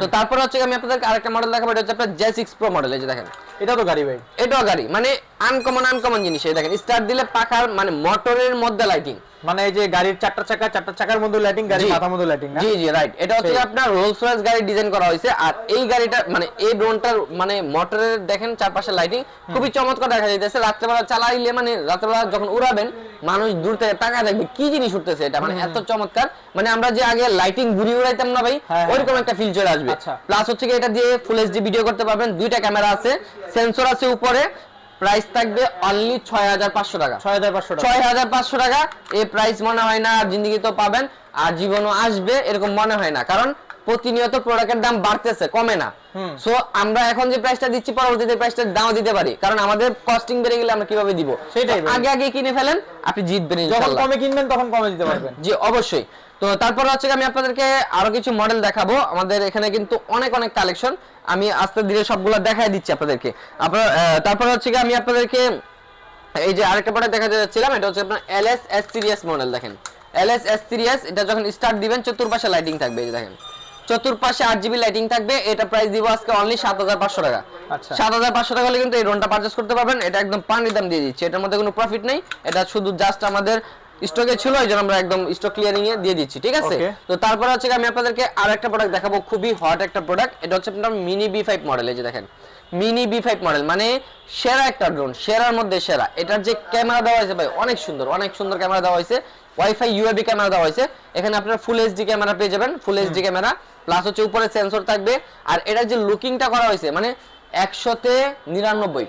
তো তারপর হচ্ছে আমি আপনাদেরকে আরেকটা মডেল দেখাবো এটা হচ্ছে আপনার জে সিক্স প্রো মডেল এই যে দেখেন। এটা তো গাড়ি ভাই। এটাও গাড়ি। মানে আনকমন আনকমন জিনিস। এই দেখেন স্টার্ট দিলে পাখার মানে মোটরের মধ্যে লাইটিং মানে এই যে গাড়ির চারটা চাকা চারটা চাকার মধ্যে লাইটিং মাথার মধ্যে লাইটিং জি জি রাইট এটা হচ্ছে আপনার রোলস রয়েস গাড়ি ডিজাইন করা হয়েছে। আর এই গাড়িটা মানে এই ড্রোনটার মানে মোটরের দেখেন চারপাশে লাইটিং খুবই চমৎকার দেখা যাইতেছে। রাত্রেবেলা চালাইলে মানে রাত্রেবেলা যখন উড়াবেন মানুষ দূর থেকে টাকা দেখবে কি জিনিস উঠতেছে এটা। মানে এত চমৎকার। মানে আমরা যে আগে লাইটিং ঘুরি উড়াইতাম না ভাই হ্যাঁ, হ্যাঁ। ওইরকম একটা ফিল চলে আসবে। আচ্ছা। প্লাস হচ্ছে কি এটা দিয়ে ফুল এইচডি ভিডিও করতে পারবেন। দুইটা ক্যামেরা আছে। সেন্সর আছে উপরে প্রাইস থাকবে অনলি ছয় হাজার পাঁচশো টাকা। ছয় হাজার পাঁচশো টাকা। ছয় হাজার পাঁচশো টাকা এই প্রাইস মনে হয় না জিন্দগি তো পাবেন আর জীবনও আসবে এরকম মনে হয় না। কারণ প্রতিনিয়ত প্রোডাক্টের দাম বাড়তেছে কমে না। সো আমরা এখন যে প্রাইসটা দিচ্ছি পরবর্তীতে প্রাইসটা দাও দিতে পারি। কারণ আমাদের কস্টিং বেড়ে গেলে আমরা কীভাবে দিব? সেটাই আগে আগে কিনে ফেলেন আপনি জিতবেন যখন কমে কিনবেন তখন কমে দিতে পারবেন। জি অবশ্যই। তো তারপর হচ্ছে আমি আপনাদেরকে আরও কিছু মডেল দেখাবো। আমাদের এখানে কিন্তু অনেক অনেক কালেকশন আমি আস্তে ধীরে সবগুলো দেখাই দিচ্ছি আপনাদেরকে। আপনার তারপর হচ্ছে আমি আপনাদেরকে এই যে আরেকটা প্রোডাক্ট দেখা যাচ্ছিলাম এটা হচ্ছে আপনার LS S S serious model দেখেন। এলএস এস এস সিরিয়াস এটা যখন স্টার্ট দিবেন চতুর্পাশে লাইটিং থাকবে এই দেখেন। চতুর্পাশে আট জিবি লাইটিং থাকবে এটা প্রাইস দিব আজকে অনলি সাত হাজার পাঁচশো টাকা। আচ্ছা। সাত হাজার পাঁচশো টাকা হলে কিন্তু এই ড্রোনটা পারচেস করতে পারবেন। এটা একদম পানির দাম দিয়ে দিচ্ছে। এটার মধ্যে কোনো প্রফিট নেই। এটা শুধু জাস্ট আমাদের স্টকে ছিল এই জন্য আমরা একদম স্টক ক্লিয়ারিং এ দিয়ে দিচ্ছি ঠিক আছে? তো তারপরে হচ্ছে আমি আপনাদেরকে আর একটা প্রোডাক্ট দেখাবো খুবই হট একটা প্রোডাক্ট এটা হচ্ছে আপনার মিনি বি ফাইভ মডেল এই যে দেখেন। মিনি বি ফাইভ মডেল মানে সেরা একটা ড্রোন সেরার মধ্যে সেরা। এটার যে ক্যামেরা দেওয়া হয়েছে ভাই অনেক সুন্দর অনেক সুন্দর ক্যামেরা দেওয়া হয়েছে। ওয়াইফাই ইউএবি ক্যামেরা দেওয়া হয়েছে। এখানে আপনার ফুল এইচডি ক্যামেরা পেয়ে যাবেন ফুল এইচডি ক্যামেরা প্লাস হচ্ছে উপরে সেন্সর থাকবে। আর এটার যে লুকিংটা করা হয়েছে মানে একশোতে নিরানব্বই।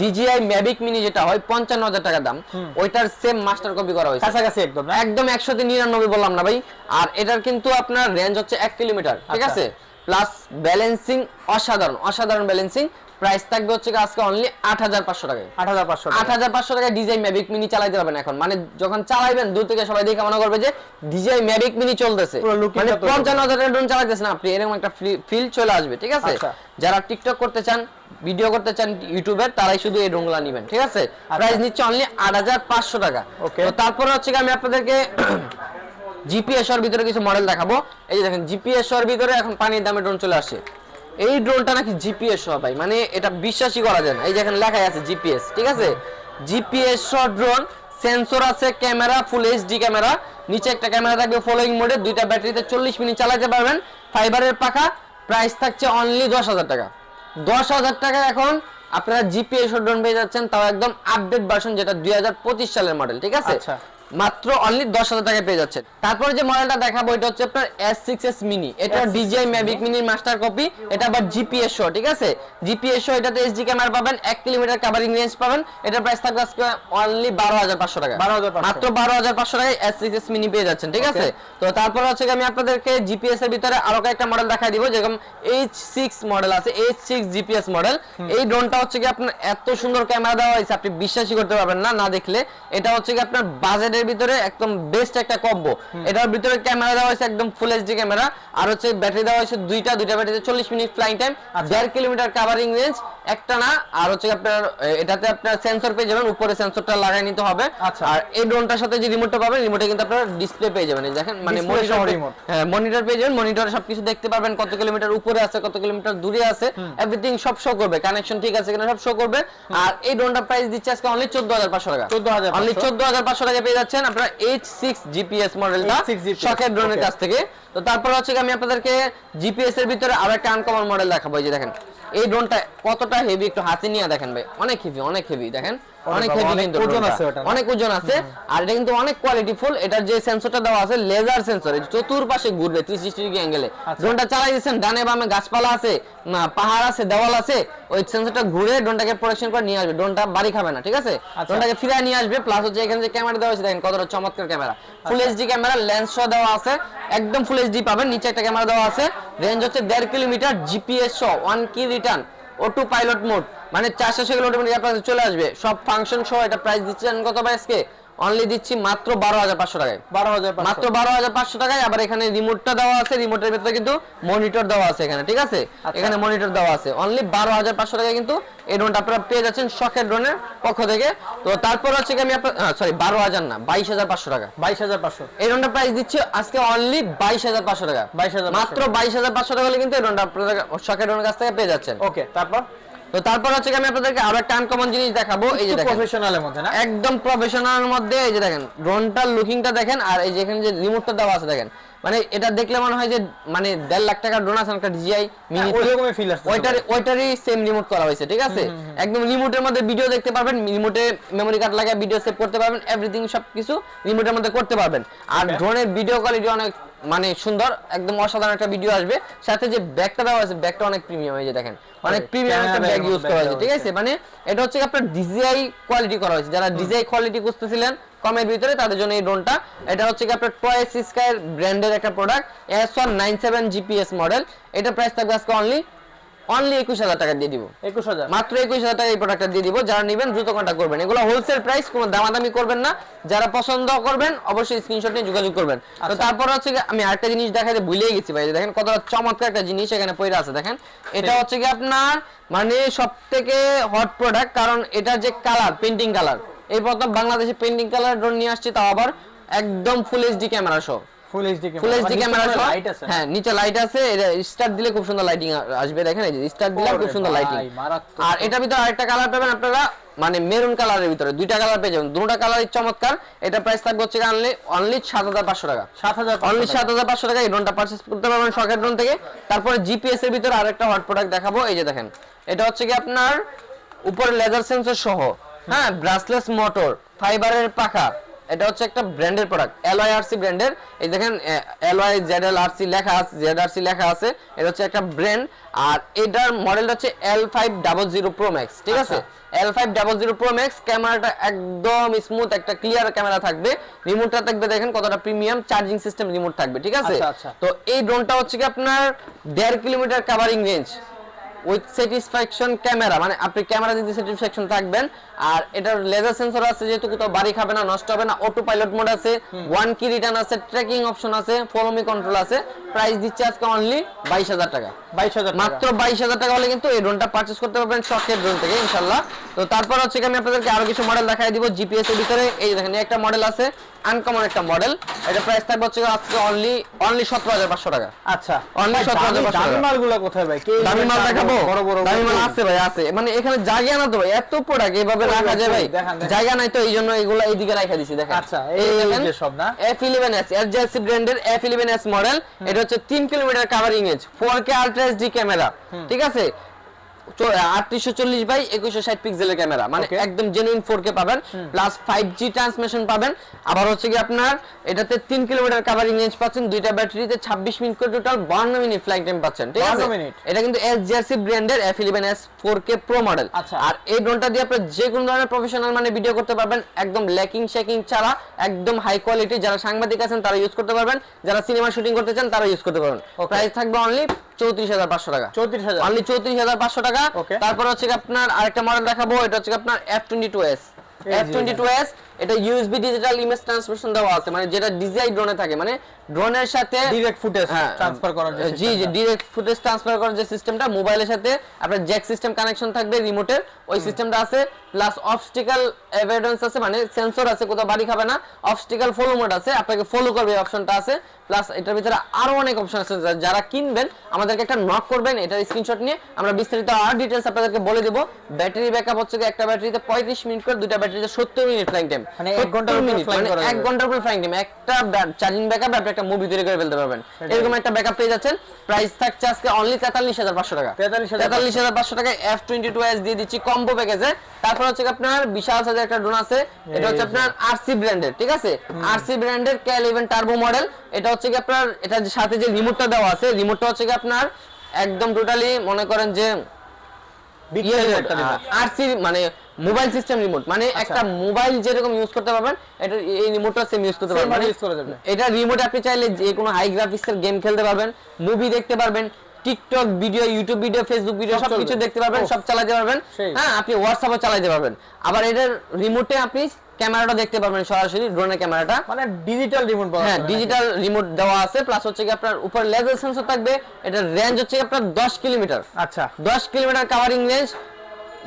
ডিজিআই ম্যাভিক মিনি যেটা হয় পঞ্চান্ন হাজার টাকা দাম। ওইটার সেম মাস্টার কপি করা হয়েছে। কাছাকাছি একদম একদম একশোতে নিরানব্বই বললাম না ভাই। আর এটার কিন্তু আপনার রেঞ্জ হচ্ছে এক কিলোমিটার ঠিক আচ্ছা। আছে? প্লাস ব্যালেন্সিং অসাধারণ অসাধারণ ব্যালেন্সিং প্রাইস থাকবে হচ্ছে আজকে অনলি আট হাজার পাঁচশো টাকায়। আট হাজার পাঁচশো আট হাজার পাঁচশো টাকায় ডিজাই ম্যাভিক মিনি চালাইতে পারবেন এখন। মানে যখন চালাইবেন দূর থেকে সবাই দেখে মনে করবে যে ডিজাই ম্যাভিক মিনি চলতেছে। মানে পঞ্চান্ন হাজার ড্রোন চালাইতেছেন আপনি এরকম একটা ফিল চলে আসবে ঠিক আছে? আচ্ছা। যারা টিকটক করতে চান ভিডিও করতে চান ইউটিউবের তারাই শুধু এই ড্রোনগুলো নেবেন ঠিক আছে? প্রাইস নিচ্ছে অনলি আট হাজার পাঁচশো টাকা. তো তারপরে হচ্ছে আমি আপনাদেরকে (clears throat) জিপিএস এর ভিতরে কিছু মডেল দেখাবো। এই যে দেখেন জিপিএস এর ভিতরে এখন পানির দামে ড্রোন চলে আসছে এই ড্রোনটা নাকি জিপিএস সহ ভাই মানে এটা বিশ্বাসই করা যায় না। এই যেখানে লেখাই আছে জিপিএস ঠিক আছে? জিপিএস সহ ড্রোন, সেন্সর আছে, ক্যামেরা, ফুল এইচডি ক্যামেরা, নিচে একটা ক্যামেরা থাকবে ফলোইং মোডে দুইটা ব্যাটারিতে চল্লিশ মিনিট চালাতে পারবেন। ফাইবারের পাখা প্রাইস থাকছে অনলি দশ হাজার টাকা। দশ হাজার টাকা এখন আপনারা জিপিএস ড্রোন পেয়ে যাচ্ছেন, তাও একদম আপডেট ভার্সন যেটা দুই হাজার পঁচিশ সালের মডেল ঠিক আছে? আচ্ছা। মাত্র অনলি দশ হাজার টাকায় পেয়ে যাচ্ছেন তারপরে যে মডেলটা দেখাবো এটা হচ্ছে আপনার এস সিক্স এস মিনি এটা ডিজিআই ম্যাভিক মিনির মাস্টার কপি এটা আবার জিপিএস শো ঠিক আছে? জিপিএস শো এটাতে এইচডি ক্যামেরা পাবেন এক কিলোমিটার কাভারিং রেঞ্জ পাবেন। এটার প্রাইস থাকবে আজকে অনলি বারো হাজার পাঁচশো টাকা। 12,500 মাত্র বারো হাজার পাঁচশো টাকায় এস সিক্স এস মিনি পেয়ে যাচ্ছেন ঠিক আছে? তো তারপর হচ্ছে আমি আপনাদেরকে জিপিএস এর ভিতরে আরও কয়েকটা মডেল দেখাই দিব যেরকম এইচ সিক্স মডেল আছে এইচ সিক্স জিপিএস মডেল এই ড্রোনটা হচ্ছে কি আপনার এত সুন্দর ক্যামেরা দেওয়া হয়েছে আপনি বিশ্বাসই করতে পারবেন না না দেখলে। এটা হচ্ছে কি আপনার বাজেটের ভিতরে একদম বেস্ট একটা কম্বো এটার ভিতরে ক্যামেরা দেওয়া হয়েছে একদম ফুল এইচডি ক্যামেরা আর হচ্ছে ব্যাটারি দেওয়া হয়েছে দুইটা দুইটা ব্যাটারিতে চল্লিশ মিনিট ফ্লাইং টাইম দেড় কিলোমিটার কাভারিং রেঞ্জ একটা না আর হচ্ছে আপনার এটাতে আপনার সেন্সর পেয়ে যাবেন উপরে সেন্সরটা লাগাই নিতে হবে। আচ্ছা। আর এই ড্রোনটার সাথে যে রিমোটটা পাবেন রিমোটে কিন্তু আপনারা ডিসপ্লে পেয়ে যাবেন। এই দেখেন মানে মনিটর remote। হ্যাঁ মনিটর পেয়ে যাবেন মনিটরে সবকিছু দেখতে পারবেন কত কিলোমিটার উপরে আছে কত কিলোমিটার দূরে আছে। এভরিথিং সব শো করবে কানেকশন ঠিক আছে কিনা সব শো করবে। আর এই ড্রোনটা প্রাইস দিচ্ছে আজকে অনলি 14500 টাকা। 14,500 অনলি 14500 টাকা পেয়ে যাচ্ছেন আপনারা H6 GPS মডেলটা H6 GPS, শখের ড্রোনের কাছ থেকে। তো তারপর হচ্ছে আমি আপনাদেরকে জিপিএস এর ভিতরে আরও একটা আনকমন মডেল দেখাবো এই যে দেখেন। এই ড্রোনটা কতটা হেভি একটু হাতে নিয়ে দেখেন ভাই। অনেক হেভি অনেক হেভি দেখেন? অনেক হেভি কিন্তু। অনেক ওজন আছে আর এটা কিন্তু অনেক কোয়ালিটি ফুল এটার যে সেন্সরটা দেওয়া আছে লেজার সেন্সর চতুর্পাশে ঘুরবে 360 ডিগ্রি অ্যাঙ্গেলে আচ্ছা। ড্রোনটা চালাই দিচ্ছেন ডানে বামে গাছপালা আছে না, পাহাড় আছে দেওয়াল আছে ওই সেন্সরটা ঘুরে ড্রোনটাকে প্রোটেকশন করে নিয়ে আসবে। ড্রোনটা বাড়ি খাবে না ঠিক আছে? আচ্ছা। ড্রোনটাকে ফিরিয়ে নিয়ে আসবে প্লাস হচ্ছে এখানে যে ক্যামেরা দেওয়া আছে দেখেন কতটা চমৎকার camera full HD camera lens সহ দেওয়া আছে একদম ফুল এইচডি পাবেন। নিচে একটা ক্যামেরা দেওয়া আছে রেঞ্জ হচ্ছে দেড় কিলোমিটার জিপিএস সহ one key return auto pilot mode মানে চারশো সেকেন্ড অটোমেটিক আপনার চলে আসবে। সব ফাংশন সহ এটা প্রাইস দিচ্ছেন কত প্রাইসকে অনলি দিচ্ছি মাত্র বারো হাজার পাঁচশো টাকায়। বারো হাজার মাত্র বারো হাজার পাঁচশো টাকায় আবার এখানে রিমোটটা দেওয়া আছে রিমোটের ভিতরে কিন্তু মনিটর দেওয়া আছে এখানে ঠিক আছে? আচ্ছা। এখানে মনিটর দেওয়া আছে। অনলি বারো হাজার পাঁচশো টাকায় কিন্তু এই ড্রোনটা আপনারা পেয়ে যাচ্ছেন শখের ড্রোনের পক্ষ থেকে। তো তারপর হচ্ছে কি আমি আপনার সরি বারো হাজার না বাইশ হাজার পাঁচশো টাকা। বাইশ হাজার পাঁচশো। এই ড্রোনটা প্রাইস দিচ্ছি আজকে অনলি বাইশ হাজার পাঁচশো টাকা। বাইশ হাজার মাত্র বাইশ হাজার পাঁচশো টাকা হলে কিন্তু এই ড্রোনটা আপনারা শখের ড্রোনের কাছ থেকে পেয়ে যাচ্ছেন। ওকে তারপর? তো তারপর হচ্ছে আমি আপনাদেরকে আরও একটা আনকমন জিনিস দেখাবো এই যে দেখেন। প্রফেশনালের মধ্যে না? একদম প্রফেশনাল মধ্যে এই যে দেখেন ড্রোনটার লুকিংটা দেখেন আর এই যে এখানে যে রিমোটটা দেওয়া আছে দেখেন। মানে এটা দেখলে মনে হয় যে মানে দেড় লাখ টাকার ড্রোন আছে একটা ডিজিআই মিনি ওইরকমই ফিল আসছে ওইটার ওইটারই সেম রিমোট করা হয়েছে ঠিক আছে? একদম রিমোটের মধ্যে ভিডিও দেখতে পারবেন রিমোটে মেমরি কার্ড লাগিয়ে ভিডিও সেভ করতে পারবেন এভরিথিং সবকিছু রিমোটের মধ্যে করতে পারবেন। আর ড্রোনের ভিডিও কোয়ালিটি অনেক মানে সুন্দর একদম অসাধারণ একটা ভিডিও আসবে। সাথে যে ব্যাগটা দেওয়া আছে ব্যাগটা অনেক প্রিমিয়াম এই যে দেখেন। অনেক প্রিমিয়াম একটা ব্যাগ ইউজ করা হয়েছে ঠিক আছে? মানে এটা হচ্ছে আপনার ডিজিআই কোয়ালিটি করা হয়েছে। যারা ডিজিআই কোয়ালিটি খুঁজতেছিলেন কমের ভিতরে তাদের জন্য এই ড্রোনটা এটা হচ্ছে কি আপনার টয় স্কাই ব্র্যান্ডের একটা product S one nine seven GPS model এটা প্রাইস থাকবে আজকে অনলি অনলি একুশ হাজার টাকা দিয়ে দিব। একুশ হাজার। মাত্র একুশ হাজার টাকা এই প্রোডাক্টটা দিয়ে দিব যারা নেবেন দ্রুত কন্ট্যাক্ট করবেন। এগুলো হোলসেল প্রাইস কোনো দামাদামি করবেন না। যারা পছন্দ করবেন অবশ্যই স্ক্রিনশট নিয়ে যোগাযোগ করবেন। তো আচ্ছা। তারপর হচ্ছে আমি আরেকটা জিনিস দেখাতে ভুলেই গেছি ভাই দেখেন কতটা চমৎকার একটা জিনিস এখানে পড়ে আছে দেখেন। এটা হচ্ছে কি আপনার মানে সব থেকে হট প্রোডাক্ট কারণ এটা যে কালার পেন্টিং কালার এই প্রথম বাংলাদেশে পেন্টিং কালার ড্রোন নিয়ে আসছে তাও আবার একদম ফুল এইচডি ক্যামেরা সহ full HD full HD camera light আছে হ্যাঁ নিচে লাইট আছে এটা স্টার দিলে খুব সুন্দর লাইটিং আসবে দেখেন এই যে স্টার দিলে খুব সুন্দর লাইটিং আর এটার ভিতরে আরেকটা কালার পাবেন আপনারা মানে মেরুন কালারের ভিতরে দুইটা কালার পেয়ে যাবেন। দুটো কালারই চমৎকার এটা প্রাইস থাকবে হচ্ছে অনলি অনলি সাত হাজার পাঁচশো টাকা। সাত হাজার অনলি সাত হাজার পাঁচশো টাকা এই ড্রোনটা পারচেস করতে পারবেন শখের ড্রোন থেকে। তারপরে জিপিএস এর ভিতরে আরেকটা হট প্রোডাক্ট দেখাবো এই যে দেখেন। এটা হচ্ছে কি আপনার উপরে লেজার সেন্সর সহ। হ্যাঁ ব্রাসলেস মোটর ফাইবারের পাখা। এটা হচ্ছে একটা ব্র্যান্ডের প্রোডাক্ট এলওয়াই আরসি ব্র্যান্ডের। এই দেখেন এলওয়াই জেড এল আরসি লেখা আছে জেড আরসি লেখা আছে এটা হচ্ছে একটা ব্র্যান্ড আর এটার মডেলটা হচ্ছে L five double zero pro max ঠিক আছে? L five double zero pro max ক্যামেরাটা একদম স্মুথ একটা ক্লিয়ার ক্যামেরা থাকবে। রিমোটটা থাকবে দেখেন কতটা প্রিমিয়াম চার্জিং সিস্টেম রিমোট থাকবে ঠিক আছে? আচ্ছা, আচ্ছা। তো এই ড্রোনটা হচ্ছে কি আপনার দেড় kilometre covering range with satisfaction camera মানে আপনি ক্যামেরা যদি স্যাটিসফ্যাকশন থাকবেন আর এটার লেজার সেন্সর আছে যেহেতু কোথাও বাড়ি খাবে না নষ্ট হবে না অটো পাইলট মোড আছে ওয়ান কি রিটার্ন আছে ট্র্যাকিং অপশন আছে ফলো মি কন্ট্রোল আছে প্রাইস দিচ্ছে আজকে অনলি বাইশ হাজার টাকা। বাইশ হাজার মাত্র বাইশ হাজার টাকা হলে কিন্তু এই ড্রোনটা পারচেস করতে পারবেন শখের ড্রোন থেকে ইনশাল্লাহ তো তারপর হচ্ছে আমি আপনাদেরকে আরও কিছু মডেল দেখাই দিব জিপিএস এর ভিতরে। এই দেখেন একটা মডেল আছে আনকমন একটা মডেল এটা প্রাইস থাকবে হচ্ছে আজকে অনলি অনলি সতেরো হাজার পাঁচশো টাকা। আচ্ছা। ভাই, 17,500 দামি- দামি টাকা। কোথায় ভাই? দামি মাল দেখাবো বড় বড় দামি মাল আছে ভাই আছে। মানে এখানে জায়গা না তো ভাই এত প্রোডাক্ট এভাবে রাখা যায় ভাই। জায়গা নাই তো এই জন্য এগুলো এইদিকে রাখা দিছি দেখেন। আচ্ছা, এই- সব না? F11s এফজেসি ব্র্যান্ডের F11s মডেল এটা হচ্ছে 3 kilometre covering as 4K ultra HD camera ঠিক আছে? আটত্রিশশো চল্লিশ বাই একুশশো ষাট পিক্সেলের ক্যামেরা মানে একদম জেনুইন ফোর কে পাবেন প্লাস ফাইভ জি ট্রান্সমিশন পাবেন। আবার হচ্ছে কি আপনার এটাতে তিন কিলোমিটার কাভারিং রেঞ্জ পাচ্ছেন দুইটা ব্যাটারিতে ছাব্বিশ মিনিট করে টোটাল বান্ন মিনিট ফ্লাইট টাইম পাচ্ছেন ঠিক আছে? 52 মিনিট। এটা কিন্তু এস জিআরসি ব্র্যান্ডের F eleven S four K pro model. আর এই ড্রোনটা দিয়ে আপনি যে কোনো ধরনের প্রফেশনাল মানে ভিডিও করতে পারবেন একদম ল্যাকিং শেকিং ছাড়া একদম হাই কোয়ালিটি যারা সাংবাদিক আছেন তারা ইউজ করতে পারবেন। যারা সিনেমা শুটিং করতে চান তারা ইউজ করতে পারবেন. প্রাইস থাকবে অনলি চৌত্রিশ হাজার পাঁচশো টাকা। চৌত্রিশ হাজার? অনলি চৌত্রিশ হাজার পাঁচশো টাকা। Okay. তারপর হচ্ছে আপনার আরেকটা মডেল দেখাবো এটা হচ্ছে আপনার F twenty two S F twenty two S এটা ইউএসবি ডিজিটাল ইমেজ ট্রান্সমিশন দেওয়া আছে মানে যেটা ডিজিআই ড্রোনে থাকে মানে ড্রোনের সাথে ডিরেক্ট ফুটেজ ট্রান্সফার করার যে জি জি। ডিরেক্ট ফুটেজ ট্রান্সফার করার যে সিস্টেমটা মোবাইলের সাথে আপনার জ্যাক সিস্টেম কানেকশন থাকবে রিমোটের ওই সিস্টেমটা আছে। প্লাস অবস্টিক্যাল এভিডেন্স আছে মানে সেন্সর আছে কোথাও বাড়ি খাবে না অবস্টিক্যাল ফলো মোড আছে আপনাকে ফলো করবে অপশনটা আছে। প্লাস এটার ভিতরে আরও অনেক অপশন আছে যারা কিনবেন আমাদেরকে একটা নক করবেন এটার স্ক্রিনশট নিয়ে আমরা বিস্তারিত আর ডিটেলস আপনাদেরকে বলে দেব। ব্যাটারি ব্যাকআপ হচ্ছে একটা ব্যাটারিতে পঁয়ত্রিশ মিনিট করে দুইটা ব্যাটারিতে সত্তর মিনিট ফ্লাইং টাইম মানে এক ঘণ্টার উপরে মিনিট মানে করা এক যাবে। ঘণ্টার উপর ফ্লাইং টাইম একটা চার্জিং ব্যাকআপ আপনি একটা মুভি তৈরি করে ফেলতে পারবেন। এরকম একটা ব্যাকআপ পেয়ে যাচ্ছেন। প্রাইস থাকছে আজকে অনলি তেতাল্লিশ হাজার পাঁচশো টাকা। 43,500 তেতাল্লিশ হাজার পাঁচশো টাকায় এফ টোয়েন্টি টু এস দিয়ে দিচ্ছি কম্বো প্যাকেজে তারপর হচ্ছে আপনার বিশাল সাইজের একটা ড্রোন আছে এটা হচ্ছে আপনার আরসি ব্র্যান্ডের ঠিক আছে আরসি ব্র্যান্ডের কে ইলেভেন টার্বো মডেল এটা হচ্ছে কি আপনার এটার সাথে যে রিমোটটা দেওয়া আছে রিমোটটা হচ্ছে কি আপনার একদম টোটালি মনে করেন যে Big ইয়ে। আরসি মানে মোবাইল সিস্টেম রিমোট মানে আচ্ছা। একটা মোবাইল যেরকম ইউজ করতে পারবেন এটা এই রিমোটটা সেম ইউজ করতে পারবেন ভাবে করা যাবে। এটা রিমোট আপনি চাইলে যে কোনো হাই গ্রাফিক্সের গেম খেলতে পারবেন মুভি দেখতে পারবেন TikTok video YouTube video Facebook video সব সব কিছু দেখতে পারবেন সব চালাতে পারবেন। হ্যাঁ আপনি হোয়াটসঅ্যাপও চালাতে পারবেন। আবার এটার রিমোটে আপনি ক্যামেরাটা দেখতে পারবেন সরাসরি ড্রোনের ক্যামেরাটা। মানে ডিজিটাল রিমোট হ্যাঁ ডিজিটাল রিমোট দেওয়া আছে প্লাস হচ্ছে কি আপনার উপর লেজার সেন্সর থাকবে এটার রেঞ্জ হচ্ছে আপনার 10 কিলোমিটার। আচ্ছা। 10 kilometre covering range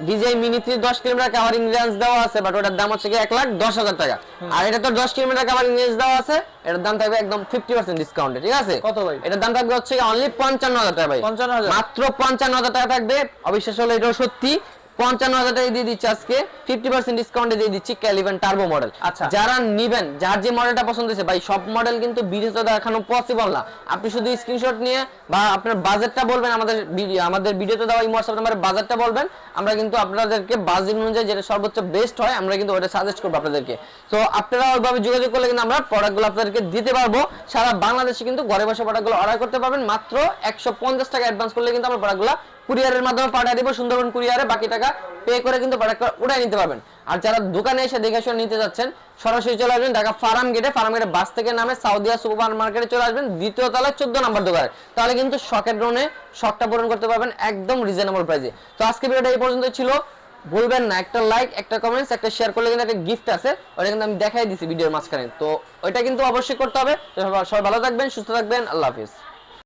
DJI mini three দশ কিলোমিটার কাভারিং রেঞ্জ দেওয়া আছে বাট ওটার দাম হচ্ছে কি এক লাখ দশ হাজার টাকা। আর এটা তো দশ কিলোমিটার কাভারিং রেঞ্জ দেওয়া আছে এটার দাম থাকবে একদম ফিফটি পার্সেন্ট ডিসকাউন্টে ঠিক আছে? কত ভাই? এটার দাম থাকবে হচ্ছে অনলি পঞ্চান্ন হাজার টাকা ভাই। 55,000 মাত্র পঞ্চান্ন হাজার টাকা থাকবে। অবিশ্বাস হলো এটাও সত্যি। পঞ্চান্ন হাজার টাকা দিয়ে দিচ্ছি আজকে ফিফটি পার্সেন্ট ডিসকাউন্টে দিয়ে দিচ্ছি ক্যালিভেন টার্বো মডেল আচ্ছা। যারা নিবেন যার যে মডেলটা পছন্দ হয়েছে ভাই সব মডেল কিন্তু ভিডিওতে দেখানো পসিবল না। আপনি শুধু স্ক্রিনশট নিয়ে বা আপনার বাজেটটা বলবেন আমাদের আমাদের ভিডিওতে দেওয়া এই হোয়াটসঅ্যাপ নাম্বারে বাজেটটা বলবেন আমরা কিন্তু আপনাদেরকে বাজেট অনুযায়ী যেটা সর্বোচ্চ বেস্ট হয় আমরা কিন্তু ওটা সাজেস্ট করব আপনাদেরকে। তো আপনারা ওইভাবে যোগাযোগ করলে কিন্তু আমরা প্রোডাক্টগুলো আপনাদেরকে দিতে পারব। সারা বাংলাদেশে কিন্তু ঘরে বসে প্রোডাক্টগুলো অর্ডার করতে পারবেন মাত্র একশো পঞ্চাশ টাকা অ্যাডভান্স করলে কিন্তু আমরা প্রোডাক্টগুলো কুরিয়ারের মাধ্যমে পাঠিয়ে দিব, সুন্দরবন কুরিয়ারে বাকি টাকা পে করে কিন্তু প্রোডাক্ট উঠাই নিতে পারবেন। আর যারা দোকানে এসে দেখে শুনে নিতে যাচ্ছেন, সরাসরি চলে আসবেন ঢাকা ফার্ম গেটে ফার্ম গেটে বাস থেকে নামে সাউদিয়া সুপার মার্কেটে চলে আসবেন, দ্বিতীয় তলায় চোদ্দ নম্বর দোকানে। তাহলে কিন্তু শখের ড্রোনে শখটা পূরণ করতে পারবেন একদম রিজনেবল প্রাইসে তো আজকে ভিডিওটা এই পর্যন্ত ছিল। বলবেন না, একটা লাইক একটা কমেন্টস একটা শেয়ার করলে কিন্তু একটা গিফট আছে। ওটা কিন্তু আমি দেখাই দিছি ভিডিওর মাঝখানে। তো ওইটা কিন্তু অবশ্যই করতে হবে। সবাই ভালো থাকবেন, সুস্থ থাকবেন। আল্লাহ হাফিজ।